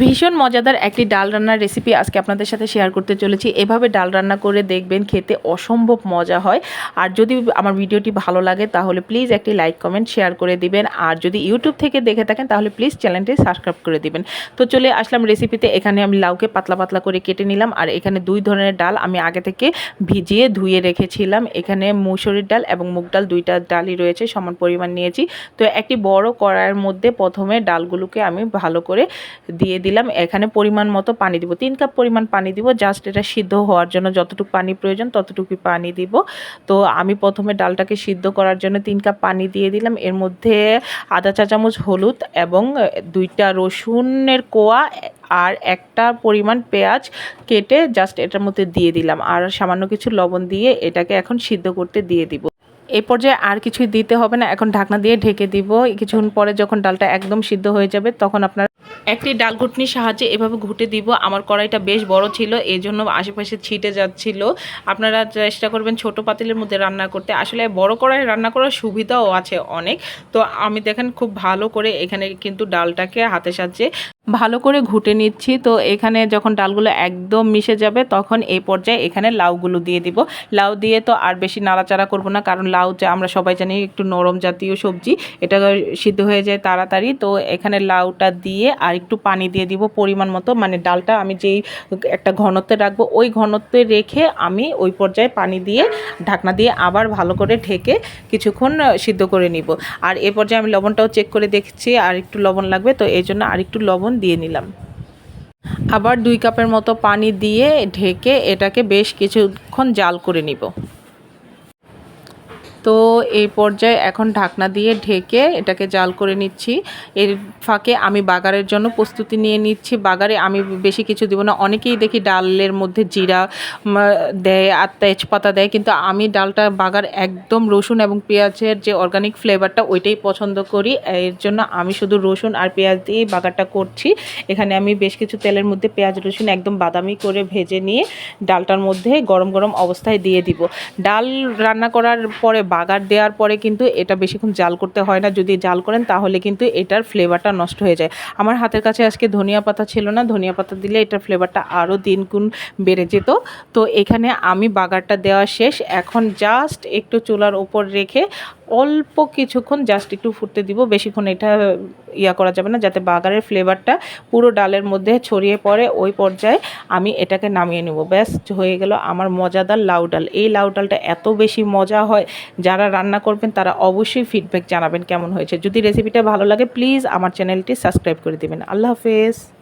ভীষণ মজাদার একটি ডাল রান্নার রেসিপি আজকে আপনাদের সাথে শেয়ার করতে চলেছি। এভাবে ডাল রান্না করে দেখবেন, খেতে অসম্ভব মজা হয়। আর যদি আমার ভিডিওটি ভালো লাগে, তাহলে প্লিজ একটি লাইক কমেন্ট শেয়ার করে দিবেন। আর যদি ইউটিউব থেকে দেখে থাকেন, তাহলে প্লিজ চ্যানেলটি সাবস্ক্রাইব করে দিবেন। তো চলে আসলাম রেসিপিতে এখানে আমি লাউকে পাতলা পাতলা করে কেটে নিলাম। আর এখানে দুই ধরনের ডাল আমি আগে থেকে ভিজিয়ে ধুয়ে রেখেছিলাম। এখানে মুসুরির ডাল এবং মুগ ডাল দুইটা ডালই রয়েছে, সমান পরিমাণ নিয়েছি। তো একটি বড় কড়াইয়ের মধ্যে প্রথমে ডালগুলোকে আমি ভালো করে দিয়ে দিলাম, এখানে পরিমাণ মতো পানি দিব। তিন কাপ পরিমাণ পানি দিব জাস্ট এটা সিদ্ধ হওয়ার জন্য যতটুকু পানি প্রয়োজন ততটুকু পানি দিব। তো আমি প্রথমে ডালটাকে সিদ্ধ করার জন্য তিন কাপ পানি দিয়ে দিলাম। এর মধ্যে আধা চা চামচ হলুদ এবং দুইটা রসুনের কোয়া আর একটা পরিমাণ পেঁয়াজ কেটে জাস্ট এটার মধ্যে দিয়ে দিলাম। আর সামান্য কিছু লবণ দিয়ে এটাকে এখন সিদ্ধ করতে দিয়ে দিব। এই পর্যায়ে আর কিছুই দিতে হবে না। এখন ঢাকনা দিয়ে ঢেকে দিব। কিছুক্ষণ পরে যখন ডালটা একদম সিদ্ধ হয়ে যাবে, তখন আপনার একটি ডাল ঘুটনির সাহায্যে এভাবে ঘুটে দিব। আমার কড়াইটা বেশ বড় ছিল এই জন্য আশেপাশে ছিটে যাচ্ছিল। আপনারা চেষ্টা করবেন ছোট পাতিলের মধ্যে রান্না করতে। আসলে বড় কড়াই রান্না করার সুবিধাও আছে অনেক। তো আমি দেখেন খুব ভালো করে এখানে কিন্তু ডালটাকে হাতে সাহায্যে ভালো করে ঘুটে নিচ্ছি। তো এখানে যখন ডালগুলো একদম মিশে যাবে, তখন এই পর্যায়ে এখানে লাউগুলো দিয়ে দিব। লাউ দিয়ে তো আর বেশি নাড়াচাড়া করব না, কারণ লাউ যে আমরা সবাই জানি একটু নরম জাতীয় সবজি, এটা সিদ্ধ হয়ে যায় তাড়াতাড়ি। তো এখানে লাউটা দিয়ে আর একটু পানি দিয়ে দিব পরিমাণ মতো। মানে ডালটা আমি যেই একটা ঘনত্বে রাখব, ওই ঘনত্বে রেখে আমি ওই পর্যায়ে পানি দিয়ে, ঢাকনা দিয়ে আবার ভালো করে ঢেকে কিছুক্ষণ সিদ্ধ করে নিব। আর এ পর্যায়ে আমি লবণটাও চেক করে দেখছি, আর একটু লবণ লাগবে। তো এই জন্য আর একটু লবণ দিয়ে নিলাম। আবার দুই কাপের মতো পানি দিয়ে ঢেকে এটাকে বেশ কিছুক্ষণ জাল করে নিব। এই পর্যায়ে এখন ঢাকনা দিয়ে ঢেকে এটাকে জাল করে নিচ্ছি। এর ফাঁকে আমি বাগারের জন্য প্রস্তুতি নিয়ে নিচ্ছি। বাগারে আমি বেশি কিছু দিব না। অনেকেই দেখি ডালের মধ্যে জিরা দেয় আর তেজপাতা দেয়, কিন্তু আমি ডালটা, বাগার একদম রসুন এবং পেঁয়াজের যে অর্গানিক ফ্লেভারটা ওইটাই পছন্দ করি। এর জন্য আমি শুধু রসুন আর পেঁয়াজ দিয়েই বাগারটা করছি। এখানে আমি বেশ কিছু তেলের মধ্যে পেঁয়াজ, রসুন একদম বাদামি করে ভেজে নিয়ে ডালটার মধ্যে গরম গরম অবস্থায় দিয়ে দিব। ডাল রান্না করার পরে বাগার দেওয়ার পরে কিন্তু এটা বেশিক্ষণ জাল করতে হয় না। যদি জাল করেন তাহলে কিন্তু এটার ফ্লেভারটা নষ্ট হয়ে যায়। আমার হাতের কাছে আজকে ধনিয়া পাতা ছিল না, ধনিয়া পাতা দিলে এটার ফ্লেভারটা আরও দিনগুণ বেড়ে যেত। তো এখানে আমি বাগারটা দেওয়া শেষ। এখন জাস্ট একটু চুলার ওপর রেখে অল্প কিছুক্ষণ জাস্ট একটু ফুটতে দিব, বেশিক্ষণ এটা ইয়া করা যাবে না, যাতে বাগারের ফ্লেভারটা পুরো ডালের মধ্যে ছড়িয়ে পড়ে, ওই পর্যায়ে আমি এটাকে নামিয়ে নেব। ব্যাস, হয়ে গেল আমার মজাদার লাউ ডাল। এই লাউ ডালটা এত বেশি মজা হয়, যারা রান্না করবেন তারা অবশ্যই ফিডব্যাক জানাবেন কেমন হয়েছে। যদি রেসিপিটা ভালো লাগে প্লিজ আমার চ্যানেলটি সাবস্ক্রাইব করে দেবেন। আল্লাহ হাফেজ।